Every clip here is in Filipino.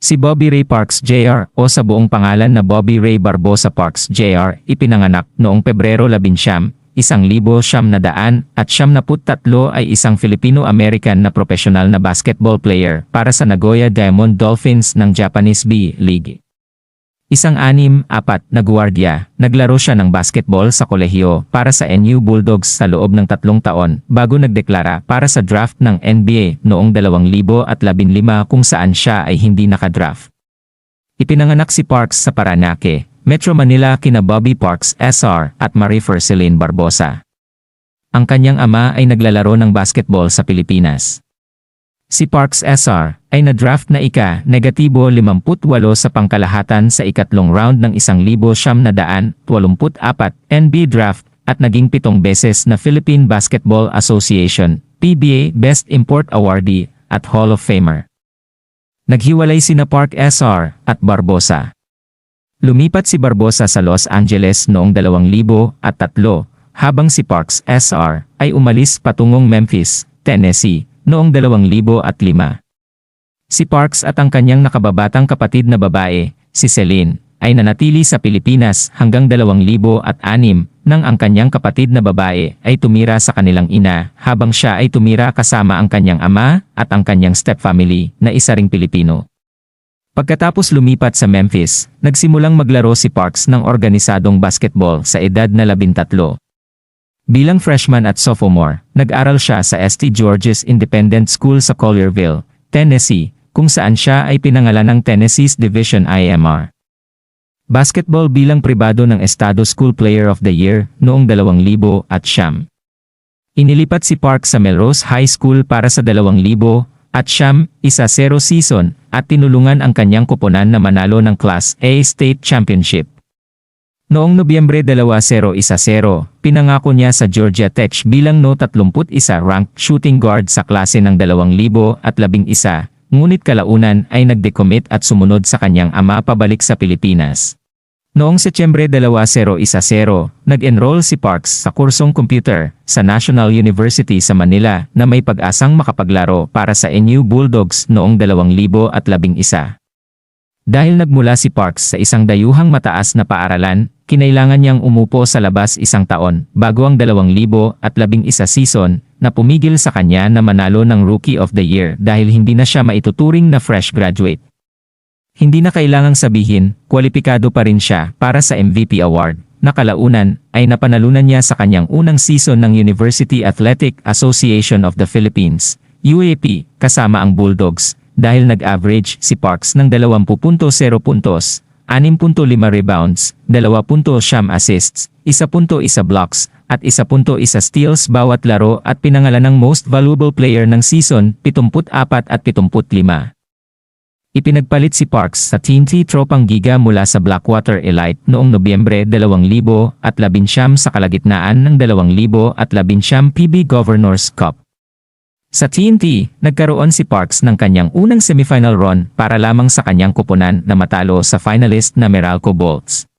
Si Bobby Ray Parks Jr. o sa buong pangalan na Bobby Ray Barbosa Parks Jr. ipinanganak noong Pebrero 11, isang libo siyam na daan at siyam na tatlo ay isang Filipino-American na profesional na basketball player para sa Nagoya Diamond Dolphins ng Japanese B-League. Isang anim, apat na guwardiya, naglaro siya ng basketball sa kolehiyo para sa NU Bulldogs sa loob ng tatlong taon bago nagdeklara para sa draft ng NBA noong 2015 kung saan siya ay hindi nakadraft. Ipinanganak si Parks sa Paranaque, Metro Manila kina Bobby Parks SR at Marie Ferceline Barbosa. Ang kanyang ama ay naglalaro ng basketball sa Pilipinas. Si Parks SR ay na-draft na ika negatibo 58 sa pangkalahatan sa ikatlong round ng 1,984 NB draft at naging pitong beses na Philippine Basketball Association PBA Best Import Awardee at Hall of Famer. Naghiwalay sina Park SR at Barbosa. Lumipat si Barbosa sa Los Angeles noong 2003 habang si Parks SR ay umalis patungong Memphis, Tennessee noong 2005. Si Parks at ang kanyang nakababatang kapatid na babae, si Celine, ay nanatili sa Pilipinas hanggang 2006 nang ang kanyang kapatid na babae ay tumira sa kanilang ina habang siya ay tumira kasama ang kanyang ama at ang kanyang stepfamily na isa ring Pilipino. Pagkatapos lumipat sa Memphis, nagsimulang maglaro si Parks ng organisadong basketball sa edad na 13. Bilang freshman at sophomore, nag-aral siya sa St. George's Independent School sa Collierville, Tennessee, kung saan siya ay pinangalan ng Tennessee's Division IMR. Basketball bilang pribado ng Estado School Player of the Year noong 2000 at siyam. Inilipat si Park sa Melrose High School para sa 2000 at siyam, isa zero season, at tinulungan ang kanyang kuponan na manalo ng Class A State Championship. Noong Nobyembre 2010, pinangako niya sa Georgia Tech bilang no 31 ranked shooting guard sa klase ng 2011, ngunit kalaunan ay nagdecommit at sumunod sa kanyang ama pabalik sa Pilipinas. Noong Setyembre 2010, nag-enroll si Parks sa kursong computer sa National University sa Manila na may pag-asang makapaglaro para sa NU Bulldogs noong 2011. Dahil nagmula si Parks sa isang dayuhang mataas na paaralan, kinailangan niyang umupo sa labas isang taon bago ang 2011 season na pumigil sa kanya na manalo ng Rookie of the Year dahil hindi na siya maituturing na fresh graduate. Hindi na kailangang sabihin, kwalipikado pa rin siya para sa MVP award. Nakalaunan ay napanalunan niya sa kanyang unang season ng University Athletic Association of the Philippines, UAP, kasama ang Bulldogs, dahil nag-average si Parks ng 20.0 puntos, 6.5 rebounds, 2.9 assists, 1.1 blocks, at 1.1 steals bawat laro at pinangalan ng Most Valuable Player ng season 74 at 75. Ipinagpalit si Parks sa TNT Tropang Giga mula sa Blackwater Elite noong Nobyembre 2000 at 11 sa kalagitnaan ng 2000 at 11 PB Governors Cup. Sa TNT, nagkaroon si Parks ng kanyang unang semifinal run para lamang sa kanyang kupunan na matalo sa finalist na Meralco Bolts.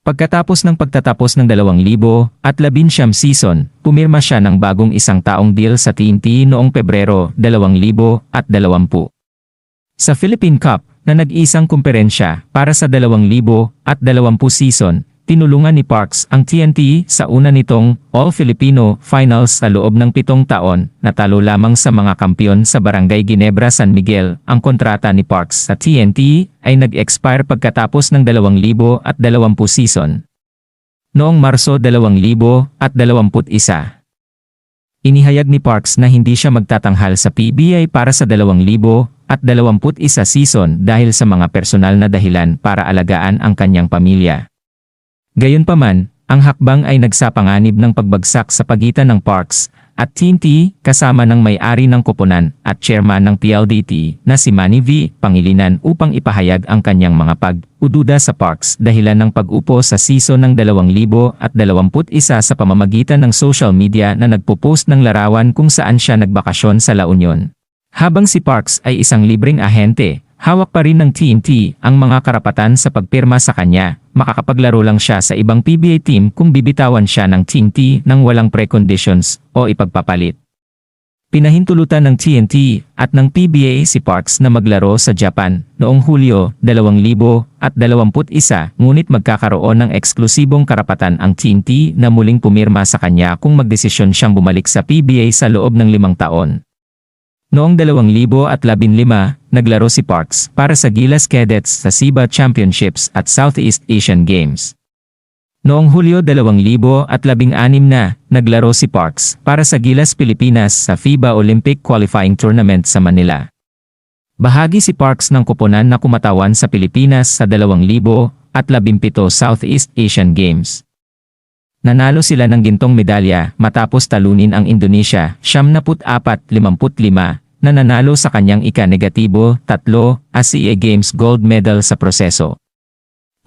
Pagkatapos ng pagtatapos ng 2000 at 11 season, pumirma siya ng bagong isang taong deal sa TNT noong Pebrero 2020. Sa Philippine Cup, na nag-isang kumperensya para sa 2020 season, tinulungan ni Parks ang TNT sa una nitong All-Filipino Finals sa loob ng pitong taon, natalo lamang sa mga kampiyon sa Barangay Ginebra San Miguel. Ang kontrata ni Parks sa TNT ay nag-expire pagkatapos ng 2020 season. Noong Marso 2021, inihayag ni Parks na hindi siya magtatanghal sa PBA para sa 2021 season dahil sa mga personal na dahilan para alagaan ang kanyang pamilya. Gayunpaman, ang hakbang ay nagsapanganib ng pagbagsak sa pagitan ng Parks at TNT kasama ng may-ari ng koponan at chairman ng PLDT na si Manny V. Pangilinan upang ipahayag ang kanyang mga pag-ududa sa Parks dahilan ng pag-upo sa season ng 2021 sa pamamagitan ng social media na nagpo-post ng larawan kung saan siya nagbakasyon sa La Union. Habang si Parks ay isang libreng ahente, hawak pa rin ng TNT ang mga karapatan sa pagpirma sa kanya makakapaglaro lang siya sa ibang PBA team kung bibitawan siya ng Team T nang walang preconditions o ipagpapalit. Pinahintulutan ng TNT at ng PBA si Parks na maglaro sa Japan noong Hulyo 2021 ngunit magkakaroon ng eksklusibong karapatan ang TNT na muling pumirma sa kanya kung magdesisyon siyang bumalik sa PBA sa loob ng limang taon. Noong 2015, naglaro si Parks para sa Gilas Cadets sa SIBA Championships at Southeast Asian Games. Noong Hulyo 2016 na, naglaro si Parks para sa Gilas Pilipinas sa FIBA Olympic Qualifying Tournament sa Manila. Bahagi si Parks ng kuponan na kumatawan sa Pilipinas sa 2017 Southeast Asian Games. Nanalo sila ng gintong medalya matapos talunin ang Indonesia 74-55 na nanalo sa kanyang ika-negatibo 3 ASEA Games gold medal sa proseso.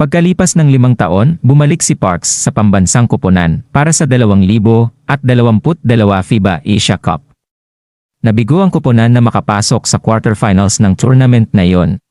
Pagkalipas ng limang taon, bumalik si Parks sa pambansang kuponan para sa 2022 FIBA Asia Cup. Nabigo ang kuponan na makapasok sa quarterfinals ng tournament na iyon